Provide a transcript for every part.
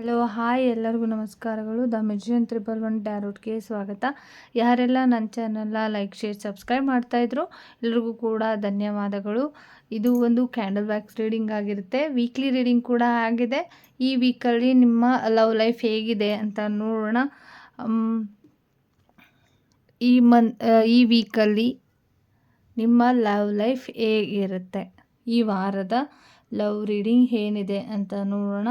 Hello, hi ಎಲ್ಲರಿಗೂ ನಮಸ್ಕಾರಗಳು. The ಮೆಜಿಯನ್ ತ್ರಿಬಲ್ ಒನ್ ಡ್ಯಾರೋಟ್ಗೆ ಸ್ವಾಗತ. ಯಾರೆಲ್ಲ ನನ್ನ ಚಾನಲ್ನ ಲೈಕ್, ಶೇರ್, ಸಬ್ಸ್ಕ್ರೈಬ್ ಮಾಡ್ತಾಯಿದ್ರು ಎಲ್ರಿಗೂ ಕೂಡ ಧನ್ಯವಾದಗಳು. ಇದು ಒಂದು ಕ್ಯಾಂಡಲ್ ವ್ಯಾಕ್ಸ್ ರೀಡಿಂಗ್ ಆಗಿರುತ್ತೆ. ವೀಕ್ಲಿ ರೀಡಿಂಗ್ ಕೂಡ ಆಗಿದೆ. ಈ ವೀಕಲ್ಲಿ ನಿಮ್ಮ ಲವ್ ಲೈಫ್ ಹೇಗಿದೆ ಅಂತ ನೋಡೋಣ. ಈ ಮನ್ ಈ ವೀಕಲ್ಲಿ ನಿಮ್ಮ ಲವ್ ಲೈಫ್ ಹೇಗಿರುತ್ತೆ? ಈ ವಾರದ ಲವ್ ರೀಡಿಂಗ್ ಏನಿದೆ ಅಂತ ನೋಡೋಣ.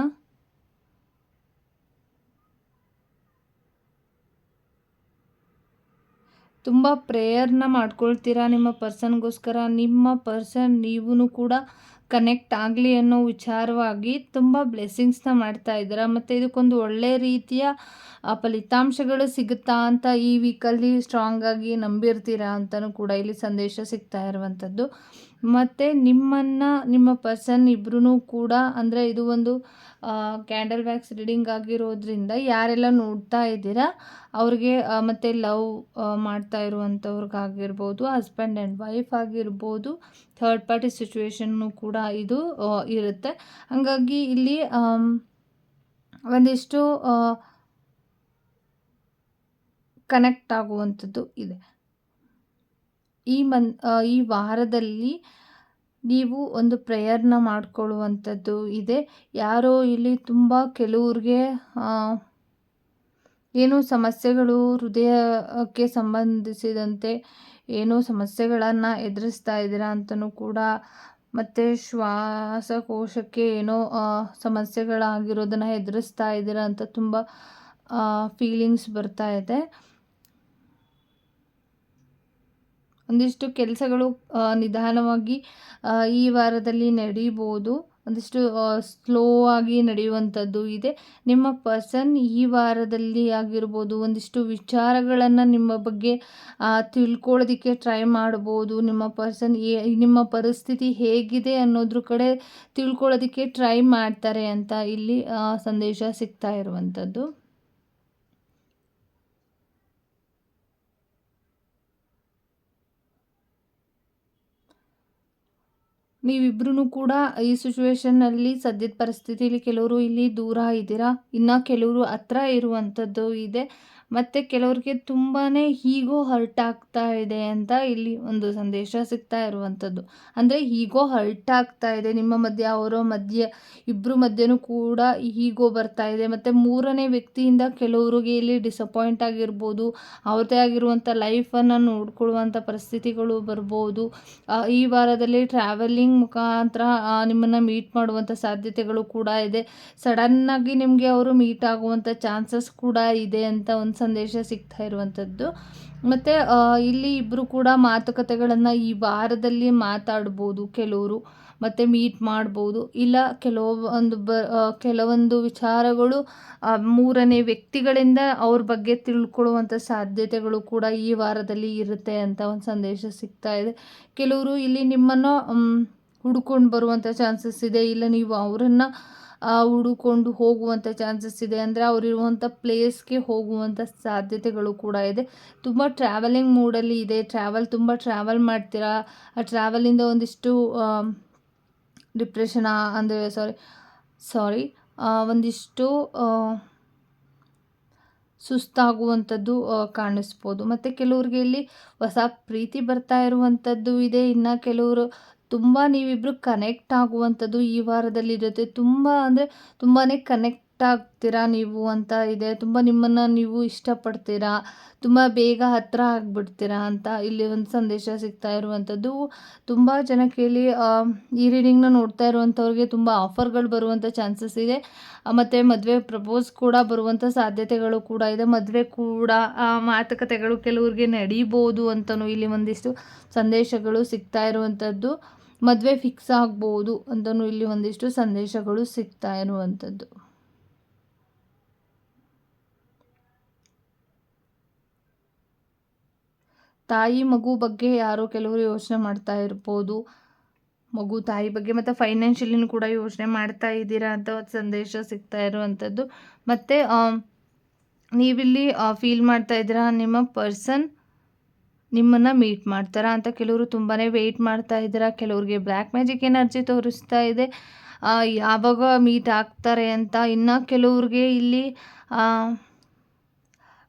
ತುಂಬ ಪ್ರೇಯರ್ನ ಮಾಡ್ಕೊಳ್ತೀರಾ ನಿಮ್ಮ ಪರ್ಸನ್ಗೋಸ್ಕರ ನಿಮ್ಮ ಪರ್ಸನ್ ನೀವೂ ಕೂಡ ಕನೆಕ್ಟ್ ಆಗಲಿ ಅನ್ನೋ ವಿಚಾರವಾಗಿ ತುಂಬ ಬ್ಲೆಸ್ಸಿಂಗ್ಸ್ನ ಮಾಡ್ತಾ ಇದ್ದೀರಾ? ಮತ್ತು ಇದಕ್ಕೊಂದು ಒಳ್ಳೆಯ ರೀತಿಯ ಫಲಿತಾಂಶಗಳು ಸಿಗುತ್ತಾ ಅಂತ ಈ ವೀಕಲ್ಲಿ ಸ್ಟ್ರಾಂಗಾಗಿ ನಂಬಿರ್ತೀರಾ ಅಂತಲೂ ಕೂಡ ಇಲ್ಲಿ ಸಂದೇಶ ಸಿಗ್ತಾ ಇರುವಂಥದ್ದು. ಮತ್ತು ನಿಮ್ಮನ್ನು, ನಿಮ್ಮ ಪರ್ಸನ್ ಇಬ್ಬರೂ ಕೂಡ ಅಂದರೆ ಇದು ಒಂದು ಕ್ಯಾಂಡಲ್ ವ್ಯಾಕ್ಸ್ ರೀಡಿಂಗ್ ಆಗಿರೋದ್ರಿಂದ ಯಾರೆಲ್ಲ ನೋಡ್ತಾ ಇದ್ದೀರಾ, ಅವ್ರಿಗೆ ಮತ್ತು ಲವ್ ಮಾಡ್ತಾ ಇರುವಂಥವ್ರಿಗಾಗಿರ್ಬೋದು ಹಸ್ಬೆಂಡ್ ಆ್ಯಂಡ್ ವೈಫ್ ಆಗಿರ್ಬೋದು ಥರ್ಡ್ ಪಾರ್ಟಿ ಸಿಚುವೇಶನ್ನು ಕೂಡ ಇದು ಇರುತ್ತೆ. ಹಾಗಾಗಿ ಇಲ್ಲಿ ಒಂದಿಷ್ಟು ಕನೆಕ್ಟ್ ಆಗುವಂಥದ್ದು ಇದೆ. ಈ ಮನ್ ಈ ವಾರದಲ್ಲಿ ನೀವು ಒಂದು ಪ್ರೇಯರ್ನ ಮಾಡಿಕೊಳ್ಳುವಂಥದ್ದು ಇದೆ. ಯಾರೋ ಇಲ್ಲಿ ತುಂಬ ಕೆಲವ್ರಿಗೆ ಏನು ಸಮಸ್ಯೆಗಳು ಹೃದಯಕ್ಕೆ ಸಂಬಂಧಿಸಿದಂತೆ ಏನೋ ಸಮಸ್ಯೆಗಳನ್ನು ಎದುರಿಸ್ತಾ ಇದ್ದೀರಾ ಅಂತಲೂ ಕೂಡ ಮತ್ತು ಶ್ವಾಸಕೋಶಕ್ಕೆ ಏನೋ ಸಮಸ್ಯೆಗಳಾಗಿರೋದನ್ನು ಎದುರಿಸ್ತಾ ಇದ್ದೀರಾ ಅಂತ ತುಂಬ ಫೀಲಿಂಗ್ಸ್ ಬರ್ತಾ ಇದೆ. ಒಂದಿಷ್ಟು ಕೆಲಸಗಳು ನಿಧಾನವಾಗಿ ಈ ವಾರದಲ್ಲಿ ನಡೀಬೋದು. ಒಂದಿಷ್ಟು ಸ್ಲೋ ಆಗಿ ನಡೆಯುವಂಥದ್ದು ಇದೆ. ನಿಮ್ಮ ಪರ್ಸನ್ ಈ ವಾರದಲ್ಲಿ ಆಗಿರ್ಬೋದು, ಒಂದಿಷ್ಟು ವಿಚಾರಗಳನ್ನು ನಿಮ್ಮ ಬಗ್ಗೆ ತಿಳ್ಕೊಳ್ಳೋದಕ್ಕೆ ಟ್ರೈ ಮಾಡ್ಬೋದು. ನಿಮ್ಮ ಪರ್ಸನ್ ಏ ನಿಮ್ಮ ಪರಿಸ್ಥಿತಿ ಹೇಗಿದೆ ಅನ್ನೋದ್ರ ಕಡೆ ತಿಳ್ಕೊಳ್ಳೋದಕ್ಕೆ ಟ್ರೈ ಮಾಡ್ತಾರೆ ಅಂತ ಇಲ್ಲಿ ಸಂದೇಶ ಸಿಗ್ತಾ ಇರುವಂಥದ್ದು. ನೀವಿಬ್ರು ಕೂಡ ಈ ಸಿಚುವೇಶನ್ನಲ್ಲಿ ಸದ್ಯದ ಪರಿಸ್ಥಿತಿಯಲ್ಲಿ ಕೆಲವರು ಇಲ್ಲಿ ದೂರ ಇದ್ದೀರಾ? ಇನ್ನು ಕೆಲವರು ಹತ್ರ ಇರುವಂಥದ್ದು ಇದೆ. ಮತ್ತು ಕೆಲವ್ರಿಗೆ ತುಂಬಾ ಹೀಗೋ ಹರ್ಟ್ ಆಗ್ತಾ ಇದೆ ಅಂತ ಇಲ್ಲಿ ಒಂದು ಸಂದೇಶ ಸಿಗ್ತಾ ಇರುವಂಥದ್ದು. ಅಂದರೆ ಹೀಗೋ ಹರ್ಟ್ ಆಗ್ತಾ ಇದೆ. ನಿಮ್ಮ ಮಧ್ಯೆ, ಅವರ ಮಧ್ಯೆ ಇಬ್ಬರು ಮಧ್ಯೆನೂ ಕೂಡ ಹೀಗೋ ಬರ್ತಾ ಇದೆ. ಮತ್ತು ಮೂರನೇ ವ್ಯಕ್ತಿಯಿಂದ ಕೆಲವ್ರಿಗೆ ಇಲ್ಲಿ ಡಿಸಪಾಯಿಂಟ್ ಆಗಿರ್ಬೋದು ಅವ್ರದೇ ಆಗಿರುವಂಥ ಲೈಫನ್ನು ನೋಡ್ಕೊಳ್ಳುವಂಥ ಪರಿಸ್ಥಿತಿಗಳು ಬರ್ಬೋದು. ಈ ವಾರದಲ್ಲಿ ಟ್ರಾವೆಲಿಂಗ್ ಮುಖಾಂತರ ನಿಮ್ಮನ್ನು ಮೀಟ್ ಮಾಡುವಂಥ ಸಾಧ್ಯತೆಗಳು ಕೂಡ ಇದೆ. ಸಡನ್ನಾಗಿ ನಿಮಗೆ ಅವರು ಮೀಟ್ ಆಗುವಂಥ ಚಾನ್ಸಸ್ ಕೂಡ ಇದೆ ಅಂತ ಒಂದು ಸಂದೇಶ ಸಿಗ್ತಾ ಇರುವಂಥದ್ದು. ಮತ್ತು ಇಲ್ಲಿ ಇಬ್ಬರು ಕೂಡ ಮಾತುಕತೆಗಳನ್ನು ಈ ವಾರದಲ್ಲಿ ಮಾತಾಡ್ಬೋದು, ಕೆಲವರು ಮತ್ತು ಮೀಟ್ ಮಾಡ್ಬೋದು. ಇಲ್ಲ, ಕೆಲವೊಂದು ಬ ಕೆಲವೊಂದು ವಿಚಾರಗಳು ಮೂರನೇ ವ್ಯಕ್ತಿಗಳಿಂದ ಅವ್ರ ಬಗ್ಗೆ ತಿಳ್ಕೊಳ್ಳುವಂಥ ಸಾಧ್ಯತೆಗಳು ಕೂಡ ಈ ವಾರದಲ್ಲಿ ಇರುತ್ತೆ ಅಂತ ಒಂದು ಸಂದೇಶ ಸಿಗ್ತಾ ಇದೆ. ಕೆಲವರು ಇಲ್ಲಿ ನಿಮ್ಮನ್ನು ಹುಡ್ಕೊಂಡು ಬರುವಂಥ ಚಾನ್ಸಸ್ ಇದೆ. ಇಲ್ಲ, ನೀವು ಅವರನ್ನು ಹುಡುಕೊಂಡು ಹೋಗುವಂಥ ಚಾನ್ಸಸ್ ಇದೆ. ಅಂದರೆ ಅವರಿರುವಂಥ ಪ್ಲೇಸ್ಗೆ ಹೋಗುವಂಥ ಸಾಧ್ಯತೆಗಳು ಕೂಡ ಇದೆ. ತುಂಬ ಟ್ರಾವೆಲಿಂಗ್ ಮೂಡಲ್ಲಿ ಇದೆ. ಟ್ರಾವೆಲ್ ತುಂಬ ಟ್ರಾವೆಲ್ ಮಾಡ್ತೀರಾ? ಆ ಟ್ರಾವೆಲಿಂದ ಒಂದಿಷ್ಟು ಡಿಪ್ರೆಷನ್ ಅಂದರೆ ಸಾರಿ ಸಾರಿ ಒಂದಿಷ್ಟು ಸುಸ್ತಾಗುವಂಥದ್ದು ಕಾಣಿಸ್ಬೋದು. ಮತ್ತು ಕೆಲವ್ರಿಗೆ ಇಲ್ಲಿ ಹೊಸ ಪ್ರೀತಿ ಬರ್ತಾ ಇರುವಂಥದ್ದು ಇದೆ. ಇನ್ನು ಕೆಲವರು ತುಂಬ ನೀವಿಬ್ಬರು ಕನೆಕ್ಟ್ ಆಗುವಂಥದ್ದು ಈ ವಾರದಲ್ಲಿ ಇರುತ್ತೆ ತುಂಬ ಅಂದರೆ ತುಂಬಾ ಕನೆಕ್ಟ್ ಆಗ್ತೀರಾ ನೀವು ಅಂತ ಇದೆ. ತುಂಬ ನಿಮ್ಮನ್ನು ನೀವು ಇಷ್ಟಪಡ್ತೀರಾ? ತುಂಬ ಬೇಗ ಹತ್ತಿರ ಆಗಿಬಿಡ್ತೀರಾ ಅಂತ ಇಲ್ಲಿ ಒಂದು ಸಂದೇಶ ಸಿಗ್ತಾ ಇರುವಂಥದ್ದು. ತುಂಬ ಜನಕ್ಕೆ ಇಲ್ಲಿ ಈ ರೀಡಿಂಗ್ನ ನೋಡ್ತಾ ಇರುವಂಥವ್ರಿಗೆ ತುಂಬ ಆಫರ್ಗಳು ಬರುವಂಥ ಚಾನ್ಸಸ್ ಇದೆ. ಮತ್ತು ಮದುವೆ ಪ್ರಪೋಸ್ ಕೂಡ ಬರುವಂಥ ಸಾಧ್ಯತೆಗಳು ಕೂಡ ಇದೆ. ಮದುವೆ ಕೂಡ ಮಾತುಕತೆಗಳು ಕೆಲವ್ರಿಗೆ ನಡೀಬೋದು ಅಂತಲೂ ಇಲ್ಲಿ ಒಂದಿಷ್ಟು ಸಂದೇಶಗಳು ಸಿಗ್ತಾ ಇರುವಂಥದ್ದು. ಮದುವೆ ಫಿಕ್ಸ್ ಆಗ್ಬೋದು ಅಂತಲೂ ಇಲ್ಲಿ ಒಂದಿಷ್ಟು ಸಂದೇಶಗಳು ಸಿಗ್ತಾ ಇರುವಂಥದ್ದು. ತಾಯಿ ಮಗು ಬಗ್ಗೆ ಯಾರೋ ಕೆಲವರು ಯೋಚನೆ ಮಾಡ್ತಾ ಇರ್ಬೋದು. ಮಗು ತಾಯಿ ಬಗ್ಗೆ ಮತ್ತು ಫೈನಾನ್ಷಿಯಲಿನೂ ಕೂಡ ಯೋಚನೆ ಮಾಡ್ತಾ ಇದ್ದೀರಾ ಅಂತ ಒಂದು ಸಂದೇಶ ಸಿಗ್ತಾ ಇರುವಂಥದ್ದು. ಮತ್ತು ನೀವಿಲ್ಲಿ ಫೀಲ್ ಮಾಡ್ತಾ ಇದ್ದೀರಾ ನಿಮ್ಮ ಪರ್ಸನ್ ನಿಮ್ಮನ್ನು ಮೀಟ್ ಮಾಡ್ತಾರಾ ಅಂತ ಕೆಲವರು ತುಂಬಾ ವೆಯ್ಟ್ ಮಾಡ್ತಾ ಇದ್ದೀರಾ ಕೆಲವ್ರಿಗೆ ಬ್ಲ್ಯಾಕ್ ಮ್ಯಾಜಿಕ್ ಎನರ್ಜಿ ತೋರಿಸ್ತಾ ಇದೆ. ಯಾವಾಗ ಮೀಟ್ ಆಗ್ತಾರೆ ಅಂತ ಇನ್ನು ಕೆಲವ್ರಿಗೆ ಇಲ್ಲಿ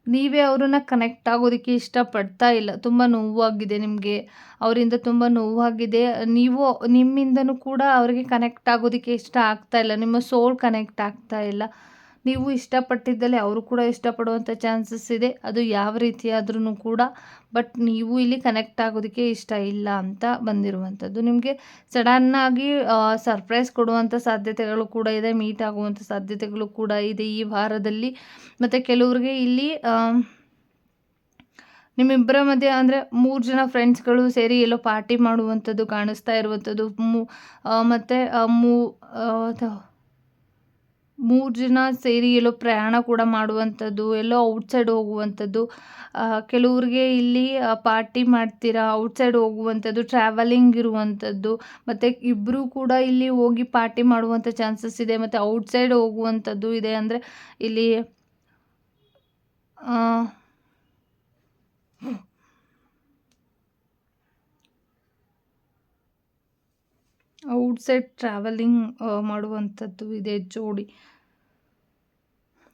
ನೀವೇ ಅವ್ರನ್ನ ಕನೆಕ್ಟ್ ಆಗೋದಕ್ಕೆ ಇಷ್ಟಪಡ್ತಾ ಇಲ್ಲ. ತುಂಬ ನೋವಾಗಿದೆ ನಿಮಗೆ. ಅವರಿಂದ ತುಂಬ ನೋವಾಗಿದೆ. ನೀವು ನಿಮ್ಮಿಂದನೂ ಕೂಡ ಅವರಿಗೆ ಕನೆಕ್ಟ್ ಆಗೋದಕ್ಕೆ ಇಷ್ಟ ಆಗ್ತಾ ಇಲ್ಲ. ನಿಮ್ಮ ಸೋಲ್ ಕನೆಕ್ಟ್ ಆಗ್ತಾ ಇಲ್ಲ. ನೀವು ಇಷ್ಟಪಟ್ಟಿದ್ದಲ್ಲಿ ಅವರು ಕೂಡ ಇಷ್ಟಪಡುವಂಥ ಚಾನ್ಸಸ್ ಇದೆ. ಅದು ಯಾವ ರೀತಿಯಾದ್ರೂ ಕೂಡ ಬಟ್ ನೀವು ಇಲ್ಲಿ ಕನೆಕ್ಟ್ ಆಗೋದಕ್ಕೆ ಇಷ್ಟ ಇಲ್ಲ ಅಂತ ಬಂದಿರುವಂಥದ್ದು ನಿಮಗೆ ಸಡನ್ನಾಗಿ ಸರ್ಪ್ರೈಸ್ ಕೊಡುವಂಥ ಸಾಧ್ಯತೆಗಳು ಕೂಡ ಇದೆ ಮೀಟ್ ಆಗುವಂಥ ಸಾಧ್ಯತೆಗಳು ಕೂಡ ಇದೆ ಈ ವಾರದಲ್ಲಿ. ಮತ್ತು ಕೆಲವರಿಗೆ ಇಲ್ಲಿ ನಿಮ್ಮಿಬ್ಬರ ಮಧ್ಯೆ ಅಂದರೆ ಮೂರು ಜನ ಫ್ರೆಂಡ್ಸ್ಗಳು ಸೇರಿ ಎಲ್ಲೋ ಪಾರ್ಟಿ ಮಾಡುವಂಥದ್ದು ಕಾಣಿಸ್ತಾ ಇರುವಂಥದ್ದು ಮೂ ಮತ್ತು ಮೂ ಮೂರು ಜನ ಸೇರಿ ಎಲ್ಲೋ ಪ್ರಯಾಣ ಕೂಡ ಮಾಡುವಂಥದ್ದು, ಎಲ್ಲೋ ಔಟ್ಸೈಡ್ ಹೋಗುವಂಥದ್ದು. ಕೆಲವ್ರಿಗೆ ಇಲ್ಲಿ ಪಾರ್ಟಿ ಮಾಡ್ತೀರಾ ಔಟ್ಸೈಡ್ ಹೋಗುವಂಥದ್ದು ಟ್ರಾವೆಲಿಂಗ್ ಇರುವಂಥದ್ದು, ಮತ್ತು ಇಬ್ಬರೂ ಕೂಡ ಇಲ್ಲಿ ಹೋಗಿ ಪಾರ್ಟಿ ಮಾಡುವಂಥ ಚಾನ್ಸಸ್ ಇದೆ, ಮತ್ತು ಔಟ್ಸೈಡ್ ಹೋಗುವಂಥದ್ದು ಇದೆ ಅಂದರೆ ಇಲ್ಲಿ ಔಟ್ಸೈಡ್ ಟ್ರಾವೆಲಿಂಗ್ ಮಾಡುವಂಥದ್ದು ಇದೆ ಜೋಡಿ.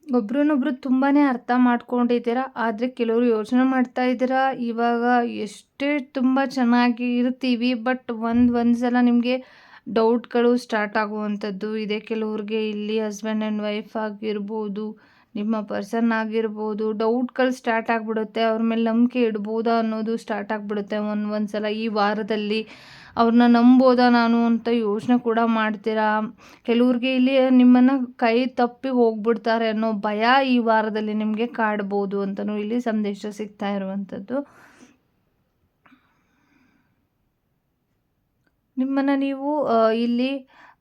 ಒಬ್ರನ್ನೊಬ್ರು ತುಂಬಾ ಅರ್ಥ ಮಾಡ್ಕೊಂಡಿದ್ದೀರಾ, ಆದರೆ ಕೆಲವರು ಯೋಚನೆ ಮಾಡ್ತಾ ಇದ್ದೀರಾ. ಇವಾಗ ಎಷ್ಟೇ ತುಂಬ ಚೆನ್ನಾಗಿ ಇರ್ತೀವಿ, ಬಟ್ ಒಂದು ಒಂದು ಸಲ ನಿಮಗೆ ಡೌಟ್ಗಳು ಸ್ಟಾರ್ಟ್ ಆಗುವಂಥದ್ದು ಇದೆ. ಕೆಲವ್ರಿಗೆ ಇಲ್ಲಿ ಹಸ್ಬೆಂಡ್ ಆ್ಯಂಡ್ ವೈಫ್ ಆಗಿರ್ಬೋದು ನಿಮ್ಮ ಪರ್ಸನ್ ಆಗಿರ್ಬೋದು ಡೌಟ್ಗಳು ಸ್ಟಾರ್ಟ್ ಆಗಿಬಿಡುತ್ತೆ, ಅವ್ರ ಮೇಲೆ ನಂಬಿಕೆ ಇಡ್ಬೋದಾ ಅನ್ನೋದು ಸ್ಟಾರ್ಟ್ ಆಗಿಬಿಡುತ್ತೆ. ಒಂದು ಒಂದು ಸಲ ಈ ವಾರದಲ್ಲಿ ಅವ್ರನ್ನ ನಂಬೋದಾ ನಾನು ಅಂತ ಯೋಚನೆ ಕೂಡ ಮಾಡ್ತೀರಾ? ಕೆಲವ್ರಿಗೆ ಇಲ್ಲಿ ನಿಮ್ಮನ್ನು ಕೈ ತಪ್ಪಿ ಹೋಗ್ಬಿಡ್ತಾರೆ ಅನ್ನೋ ಭಯ ಈ ವಾರದಲ್ಲಿ ನಿಮಗೆ ಕಾಡ್ಬೋದು ಅಂತಲೂ ಇಲ್ಲಿ ಸಂದೇಶ ಸಿಗ್ತಾ ಇರುವಂಥದ್ದು. ನಿಮ್ಮನ್ನು ನೀವು ಇಲ್ಲಿ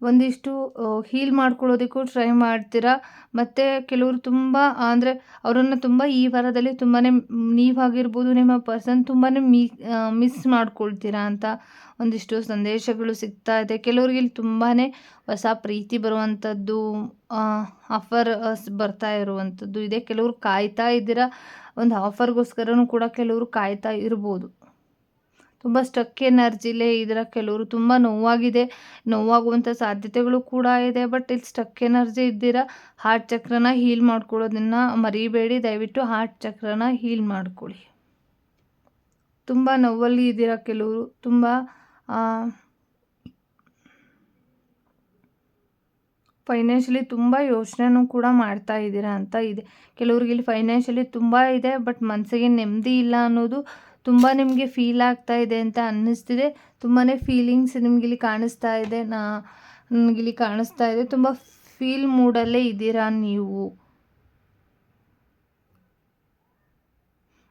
ಒಂದಿಷ್ಟು ಹೀಲ್ ಮಾಡ್ಕೊಳ್ಳೋದಕ್ಕೂ ಟ್ರೈ ಮಾಡ್ತೀರಾ? ಮತ್ತು ಕೆಲವರು ತುಂಬ, ಅಂದರೆ ಅವರನ್ನು ತುಂಬ ಈ ವಾರದಲ್ಲಿ ತುಂಬಾ ನೀವಾಗಿರ್ಬೋದು, ನಿಮ್ಮ ಪರ್ಸನ್ ತುಂಬಾ ಮಿ ಮಿಸ್ ಮಾಡ್ಕೊಳ್ತೀರಾ ಅಂತ ಒಂದಿಷ್ಟು ಸಂದೇಶಗಳು ಸಿಗ್ತಾ ಇದೆ. ಕೆಲವ್ರಿಗೆ ಇಲ್ಲಿ ತುಂಬಾ ಹೊಸ ಪ್ರೀತಿ ಬರುವಂಥದ್ದು ಆಫರ್ ಬರ್ತಾ ಇರುವಂಥದ್ದು ಇದೆ. ಕೆಲವರು ಕಾಯ್ತಾ ಇದ್ದೀರಾ? ಒಂದು ಆಫರ್ಗೋಸ್ಕರನೂ ಕೂಡ ಕೆಲವರು ಕಾಯ್ತಾ ಇರ್ಬೋದು. ತುಂಬ ಸ್ಟಕ್ ಎನರ್ಜಿಲೇ ಇದರ ಕೆಲವರು ತುಂಬ ನೋವಾಗಿದೆ. ನೋವಾಗುವಂಥ ಸಾಧ್ಯತೆಗಳು ಕೂಡ ಇದೆ ಬಟ್ ಇಲ್ಲಿ ಸ್ಟಕ್ ಎನರ್ಜಿ ಇದ್ದೀರ? ಹಾರ್ಟ್ ಚಕ್ರನ ಹೀಲ್ ಮಾಡ್ಕೊಳ್ಳೋದನ್ನು ಮರಿಬೇಡಿ. ದಯವಿಟ್ಟು ಹಾರ್ಟ್ ಚಕ್ರನ ಹೀಲ್ ಮಾಡ್ಕೊಳ್ಳಿ. ತುಂಬ ನೋವಲ್ಲಿ ಇದ್ದೀರ ಕೆಲವರು? ತುಂಬ ಫೈನಾನ್ಷಿಯಲಿ ತುಂಬ ಯೋಚನೆನೂ ಕೂಡ ಮಾಡ್ತಾ ಇದ್ದೀರಾ ಅಂತ ಇದೆ. ಕೆಲವ್ರಿಗೆ ಇಲ್ಲಿ ಫೈನಾನ್ಷಿಯಲಿ ತುಂಬ ಇದೆ ಬಟ್ ಮನಸ್ಸಿಗೆ ನೆಮ್ಮದಿ ಇಲ್ಲ ಅನ್ನೋದು ತುಂಬ ನಿಮಗೆ ಫೀಲ್ ಆಗ್ತಾ ಇದೆ ಅಂತ ಅನ್ನಿಸ್ತಿದೆ. ತುಂಬಾ ಫೀಲಿಂಗ್ಸ್ ನಿಮಗಿಲ್ಲಿ ಕಾಣಿಸ್ತಾ ಇದೆ. ನಾ ನನಗಿಲ್ಲಿ ಕಾಣಿಸ್ತಾ ಇದೆ. ತುಂಬ ಫೀಲ್ ಮೂಡಲ್ಲೇ ಇದ್ದೀರಾ ನೀವು?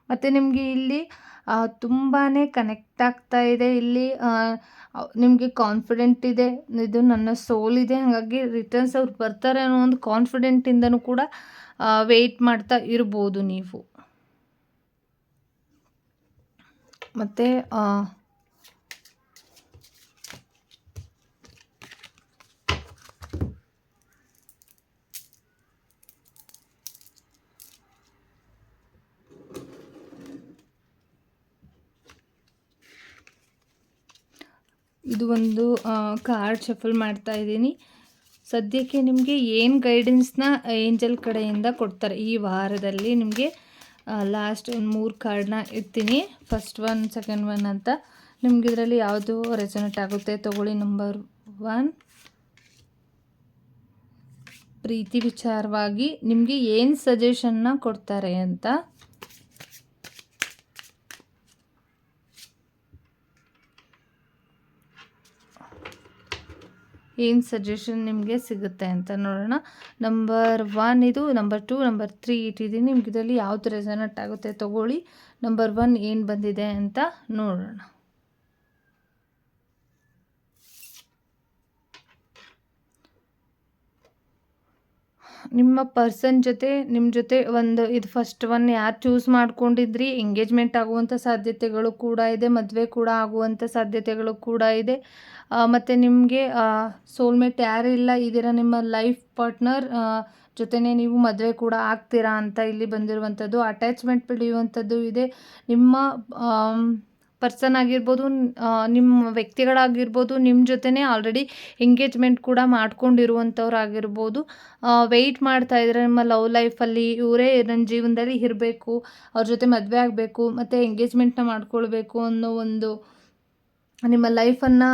ಮತ್ತು ನಿಮಗೆ ಇಲ್ಲಿ ತುಂಬಾ ಕನೆಕ್ಟ್ ಆಗ್ತಾ ಇದೆ. ಇಲ್ಲಿ ನಿಮಗೆ ಕಾನ್ಫಿಡೆಂಟ್ ಇದೆ. ಇದು ನನ್ನ ಸೋಲ್ ಇದೆ. ಹಾಗಾಗಿ ರಿಟರ್ನ್ಸ್ ಅವ್ರು ಬರ್ತಾರೆ ಅನ್ನೋ ಒಂದು ಕಾನ್ಫಿಡೆಂಟಿಂದನೂ ಕೂಡ ವೆಯ್ಟ್ ಮಾಡ್ತಾ ಇರ್ಬೋದು ನೀವು. ಮತ್ತು ಇದು ಒಂದು ಕಾರ್ಡ್ ಶಫಲ್ ಮಾಡ್ತಾ ಇದ್ದೀನಿ. ಸದ್ಯಕ್ಕೆ ನಿಮಗೆ ಏನು ಗೈಡೆನ್ಸ್ನ ಏಂಜಲ್ ಕಡೆಯಿಂದ ಕೊಡ್ತಾರೆ? ಈ ವಾರದಲ್ಲಿ ನಿಮಗೆ ಲಾಸ್ಟ್ ಒಂದು ಮೂರು ಕಾರ್ಡನ್ನ ಇರ್ತೀನಿ ಫಸ್ಟ್ ಒನ್ ಸೆಕೆಂಡ್ ಒನ್ ಅಂತ. ನಿಮ್ಗೆ ಇದರಲ್ಲಿ ಯಾವುದು ರೆಸನೆಟ್ ಆಗುತ್ತೆ ತಗೊಳ್ಳಿ. ನಂಬರ್ ಒನ್ ಪ್ರೀತಿ ವಿಚಾರವಾಗಿ ನಿಮಗೆ ಏನು ಸಜೆಷನ್ನ ಕೊಡ್ತಾರೆ ಅಂತ. ಏನು ಸಜೆಷನ್ ನಿಮಗೆ ಸಿಗುತ್ತೆ ಅಂತ ನೋಡೋಣ. ನಂಬರ್ ಒನ್ ಇದು ನಂಬರ್ ಟು ನಂಬರ್ ತ್ರೀ ಇಟ್ಟಿದ್ದೀನಿ. ನಿಮ್ಗೆ ಇದರಲ್ಲಿ ಯಾವುದು ರೆಸನಟ್ ಆಗುತ್ತೆ ತೊಗೊಳ್ಳಿ. ನಂಬರ್ ಒನ್ ಏನು ಬಂದಿದೆ ಅಂತ ನೋಡೋಣ. ನಿಮ್ಮ ಪರ್ಸನ್ ಜೊತೆ ನಿಮ್ಮ ಜೊತೆ ಒಂದು ಇದು ಫಸ್ಟ್ ಒನ್ ಯಾರು ಚೂಸ್ ಮಾಡ್ಕೊಂಡಿದ್ರಿ ಎಂಗೇಜ್ಮೆಂಟ್ ಆಗುವಂಥ ಸಾಧ್ಯತೆಗಳು ಕೂಡ ಇದೆ, ಮದುವೆ ಕೂಡ ಆಗುವಂಥ ಸಾಧ್ಯತೆಗಳು ಕೂಡ ಇದೆ. ಮತ್ತು ನಿಮಗೆ ಸೋಲ್ಮೇಟ್ ಯಾರು ಇಲ್ಲ, ಇದಿರ ನಿಮ್ಮ ಲೈಫ್ ಪಾರ್ಟ್ನರ್ ಜೊತೆನೇ ನೀವು ಮದುವೆ ಕೂಡ ಆಗ್ತೀರಾ ಅಂತ ಇಲ್ಲಿ ಬಂದಿರುವಂಥದ್ದು ಅಟ್ಯಾಚ್ಮೆಂಟ್ ಬೆಳೆಯುವಂಥದ್ದು ಇದೆ. ನಿಮ್ಮ ಪರ್ಸನ್ ಆಗಿರ್ಬೋದು ನಿಮ್ಮ ವ್ಯಕ್ತಿಗಳಾಗಿರ್ಬೋದು ನಿಮ್ಮ ಜೊತೆನೇ ಆಲ್ರೆಡಿ ಎಂಗೇಜ್ಮೆಂಟ್ ಕೂಡ ಮಾಡ್ಕೊಂಡಿರುವಂಥವ್ರು ಆಗಿರ್ಬೋದು ವೆಯ್ಟ್ ಮಾಡ್ತಾ ಇದ್ದಾರೆ ನಿಮ್ಮ ಲವ್ ಲೈಫಲ್ಲಿ ಇವರೇ ನನ್ನ ಜೀವನದಲ್ಲಿ ಇರಬೇಕು, ಅವ್ರ ಜೊತೆ ಮದುವೆ ಆಗಬೇಕು, ಮತ್ತು ಎಂಗೇಜ್ಮೆಂಟ್ನ ಮಾಡ್ಕೊಳ್ಬೇಕು ಅನ್ನೋ ಒಂದು ನಿಮ್ಮ ಲೈಫನ್ನು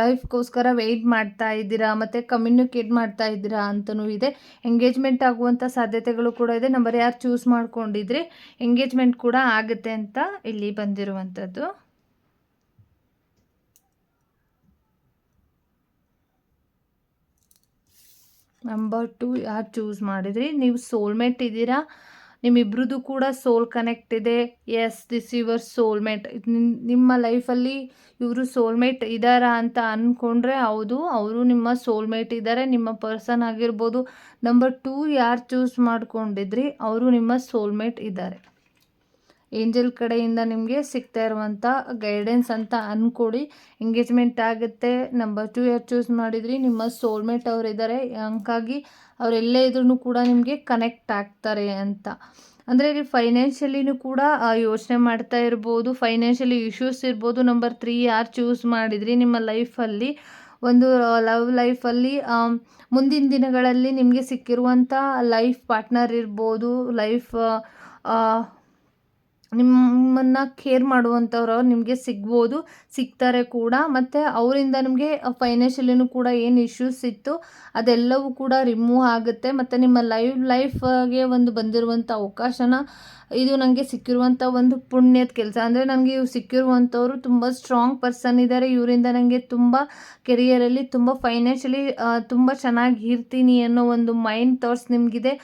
ಲೈಫ್ಗೋಸ್ಕರ ವೆಯ್ಟ್ ಮಾಡ್ತಾ ಇದ್ದೀರಾ, ಮತ್ತು ಕಮ್ಯುನಿಕೇಟ್ ಮಾಡ್ತಾ ಇದ್ದೀರಾ ಅಂತಲೂ ಇದೆ. ಎಂಗೇಜ್ಮೆಂಟ್ ಆಗುವಂಥ ಸಾಧ್ಯತೆಗಳು ಕೂಡ ಇದೆ. ನಂಬರ್ ಯಾರು ಚೂಸ್ ಮಾಡ್ಕೊಂಡಿದ್ರೆ, ಎಂಗೇಜ್ಮೆಂಟ್ ಕೂಡ ಆಗುತ್ತೆ ಅಂತ ಇಲ್ಲಿ ಬಂದಿರುವಂಥದ್ದು. ನಂಬರ್ ಟು ಯಾರು ಚೂಸ್ ಮಾಡಿದ್ರಿ, ನೀವು ಸೋಲ್ಮೇಟ್ ಇದ್ದೀರಾ ನಿಮ್ಮಿಬ್ರದ್ದು ಕೂಡ ಸೋಲ್ ಕನೆಕ್ಟ್ ಇದೆ. ಎಸ್ ದಿಸ್ ಯುವರ್ ಸೋಲ್ಮೇಟ್ ನಿಮ್ಮ ಲೈಫಲ್ಲಿ ಇವರು ಸೋಲ್ಮೇಟ್ ಇದ್ದಾರಾ ಅಂತ ಅಂದ್ಕೊಂಡ್ರೆ ಹೌದು, ಅವರು ನಿಮ್ಮ ಸೋಲ್ಮೇಟ್ ಇದ್ದಾರೆ ನಿಮ್ಮ ಪರ್ಸನ್ ಆಗಿರ್ಬೋದು. ನಂಬರ್ ಟೂ ಯಾರು ಚೂಸ್ ಮಾಡ್ಕೊಂಡಿದ್ರಿ, ಅವರು ನಿಮ್ಮ ಸೋಲ್ಮೇಟ್ ಇದ್ದಾರೆ. ಏಂಜಲ್ ಕಡೆಯಿಂದ ನಿಮಗೆ ಸಿಗ್ತಾ ಇರುವಂಥ ಗೈಡೆನ್ಸ್ ಅಂತ ಅಂದ್ಕೊಡಿ ಎಂಗೇಜ್ಮೆಂಟ್ ಆಗುತ್ತೆ ನಂಬರ್ ಟು ಯಾರು ಚೂಸ್ ಮಾಡಿದ್ರಿ, ನಿಮ್ಮ ಸೋಲ್ಮೇಟ್ ಅವರಿದ್ದಾರೆ ಹಂಗಾಗಿ ಅವರೆಲ್ಲೇ ಇದ್ರೂ ಕೂಡ ನಿಮಗೆ ಕನೆಕ್ಟ್ ಆಗ್ತಾರೆ ಅಂತ. ಅಂದರೆ ಇಲ್ಲಿ ಫೈನಾನ್ಷಿಯಲಿನೂ ಕೂಡ ಯೋಚನೆ ಮಾಡ್ತಾ ಇರ್ಬೋದು ಫೈನಾನ್ಷಿಯಲಿ ಇಶ್ಯೂಸ್ ಇರ್ಬೋದು ನಂಬರ್ ತ್ರೀ ಯಾರು ಚೂಸ್ ಮಾಡಿದ್ರಿ ನಿಮ್ಮ ಲೈಫಲ್ಲಿ ಒಂದು ಲವ್ ಲೈಫಲ್ಲಿ ಮುಂದಿನ ದಿನಗಳಲ್ಲಿ ನಿಮಗೆ ಸಿಕ್ಕಿರುವಂಥ ಲೈಫ್ ಪಾರ್ಟ್ನರ್ ಇರ್ಬೋದು ಲೈಫ್ ನಿಮ್ಮನ್ನು ಕೇರ್ ಮಾಡುವಂಥವ್ರು ನಿಮಗೆ ಸಿಗ್ಬೋದು, ಸಿಗ್ತಾರೆ ಕೂಡ. ಮತ್ತು ಅವರಿಂದ ನಿಮಗೆ ಫೈನಾನ್ಷಿಯಲಿನೂ ಕೂಡ ಏನು ಇಶ್ಯೂಸ್ ಇತ್ತು ಅದೆಲ್ಲವೂ ಕೂಡ ರಿಮೂವ್ ಆಗುತ್ತೆ. ಮತ್ತು ನಿಮ್ಮ ಲೈವ್ ಲೈಫ್ಗೆ ಒಂದು ಬಂದಿರುವಂಥ ಅವಕಾಶನ ಇದು ನನಗೆ ಸಿಕ್ಕಿರುವಂಥ ಒಂದು ಪುಣ್ಯದ ಕೆಲಸ. ಅಂದರೆ ನನಗೆ ಇವ್ರು ಸಿಕ್ಕಿರುವಂಥವ್ರು ತುಂಬ ಸ್ಟ್ರಾಂಗ್ ಪರ್ಸನ್ ಇದ್ದಾರೆ ಇವರಿಂದ ನನಗೆ ತುಂಬ ಕೆರಿಯರಲ್ಲಿ ತುಂಬ ಫೈನಾನ್ಷಿಯಲಿ ತುಂಬ ಚೆನ್ನಾಗಿ ಇರ್ತೀನಿ ಅನ್ನೋ ಒಂದು ಮೈಂಡ್ ಥಾಟ್ಸ್ ನಿಮಗಿದೆ.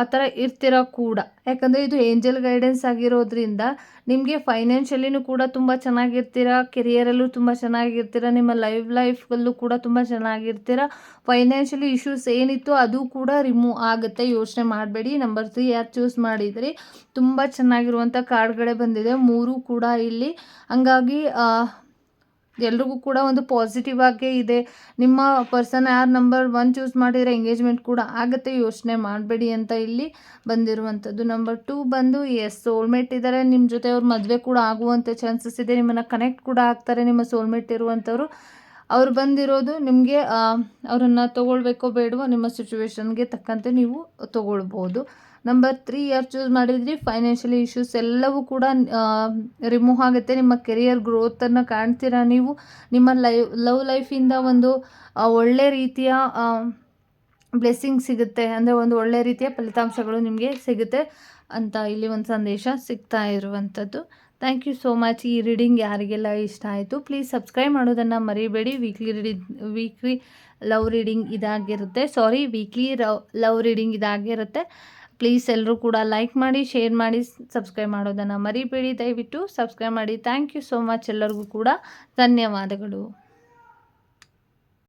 ಆ ಥರ ಇರ್ತೀರ ಕೂಡ. ಯಾಕಂದರೆ ಇದು ಏಂಜಲ್ ಗೈಡೆನ್ಸ್ ಆಗಿರೋದ್ರಿಂದ ನಿಮಗೆ ಫೈನಾನ್ಷಿಯಲಿನೂ ಕೂಡ ತುಂಬ ಚೆನ್ನಾಗಿರ್ತೀರ ಕೆರಿಯರಲ್ಲೂ ತುಂಬ ಚೆನ್ನಾಗಿರ್ತೀರ, ನಿಮ್ಮ ಲೈವ್ ಲೈಫಲ್ಲೂ ಕೂಡ ತುಂಬ ಚೆನ್ನಾಗಿರ್ತೀರ ಫೈನಾನ್ಷಿಯಲಿ ಇಶ್ಯೂಸ್ ಏನಿತ್ತು ಅದು ಕೂಡ ರಿಮೂವ್ ಆಗುತ್ತೆ. ಯೋಚನೆ ಮಾಡಬೇಡಿ. ನಂಬರ್ ತ್ರೀ ಯಾರು ಚೂಸ್ ಮಾಡಿದ್ರಿ? ತುಂಬ ಚೆನ್ನಾಗಿರುವಂಥ ಕಾರ್ಡ್ಗಳೇ ಬಂದಿದೆ. ಮೂರು ಕೂಡ ಇಲ್ಲಿ. ಹಂಗಾಗಿ ಎಲ್ರಿಗೂ ಕೂಡ ಒಂದು ಪಾಸಿಟಿವ್ ಆಗೇ ಇದೆ. ನಿಮ್ಮ ಪರ್ಸನ್ ಯಾರು ನಂಬರ್ ಒನ್ ಚೂಸ್ ಮಾಡಿದರೆ ಎಂಗೇಜ್ಮೆಂಟ್ ಕೂಡ ಆಗುತ್ತೆ. ಯೋಚನೆ ಮಾಡಬೇಡಿ ಅಂತ ಇಲ್ಲಿ ಬಂದಿರುವಂಥದ್ದು. ನಂಬರ್ ಟೂ ಬಂದು ಎಸ್ ಸೋಲ್ಮೇಟ್ ಇದ್ದಾರೆ ನಿಮ್ಮ ಜೊತೆ ಅವ್ರ ಮದುವೆ ಕೂಡ ಆಗುವಂಥ ಚಾನ್ಸಸ್ ಇದೆ. ನಿಮ್ಮನ್ನು ಕನೆಕ್ಟ್ ಕೂಡ ಆಗ್ತಾರೆ ನಿಮ್ಮ ಸೋಲ್ಮೇಟ್ ಇರುವಂಥವ್ರು. ಅವ್ರು ಬಂದಿರೋದು ನಿಮಗೆ ಅವರನ್ನು ತೊಗೊಳ್ಬೇಕೋ ಬೇಡವೋ ನಿಮ್ಮ ಸಿಚುವೇಶನ್ಗೆ ತಕ್ಕಂತೆ ನೀವು ತೊಗೊಳ್ಬೋದು. ನಂಬರ್ ತ್ರೀ ಯಾರು ಚೂಸ್ ಮಾಡಿದ್ರಿ? ಫೈನಾನ್ಷಿಯಲಿ ಇಶ್ಯೂಸ್ ಎಲ್ಲವೂ ಕೂಡ ರಿಮೂವ್ ಆಗುತ್ತೆ. ನಿಮ್ಮ ಕೆರಿಯರ್ ಗ್ರೋತನ್ನು ಕಾಣ್ತೀರಾ ನೀವು? ನಿಮ್ಮ ಲೈವ್ ಲವ್ ಲೈಫಿಂದ ಒಂದು ಒಳ್ಳೆ ರೀತಿಯ ಬ್ಲೆಸ್ಸಿಂಗ್ ಸಿಗುತ್ತೆ. ಅಂದರೆ ಒಂದು ಒಳ್ಳೆ ರೀತಿಯ ಫಲಿತಾಂಶಗಳು ನಿಮಗೆ ಸಿಗುತ್ತೆ ಅಂತ ಇಲ್ಲಿ ಒಂದು ಸಂದೇಶ ಸಿಗ್ತಾ ಇರುವಂಥದ್ದು. ಥ್ಯಾಂಕ್ ಯು ಸೋ ಮಚ್ ಈ ರೀಡಿಂಗ್ ಯಾರಿಗೆಲ್ಲ ಇಷ್ಟ ಆಯಿತು ಪ್ಲೀಸ್ ಸಬ್ಸ್ಕ್ರೈಬ್ ಮಾಡೋದನ್ನು ಮರಿಬೇಡಿ. Weekly reading weekly love reading ಇದಾಗಿರುತ್ತೆ. ಸಾರಿ ವೀಕ್ಲಿ ರವ್ ಲವ್ ರೀಡಿಂಗ್ ಇದಾಗಿರುತ್ತೆ. ಪ್ಲೀಸ್ ಎಲ್ಲರೂ ಕೂಡ ಲೈಕ್ ಮಾಡಿ, ಶೇರ್ ಮಾಡಿ, ಸಬ್ಸ್ಕ್ರೈಬ್ ಮಾಡೋದನ್ನು ಮರಿಬೇಡಿ. ದಯವಿಟ್ಟು ಸಬ್ಸ್ಕ್ರೈಬ್ ಮಾಡಿ. ಥ್ಯಾಂಕ್ ಯು ಸೋ ಮಚ್ ಎಲ್ಲರಿಗೂ ಕೂಡ. ಧನ್ಯವಾದಗಳು.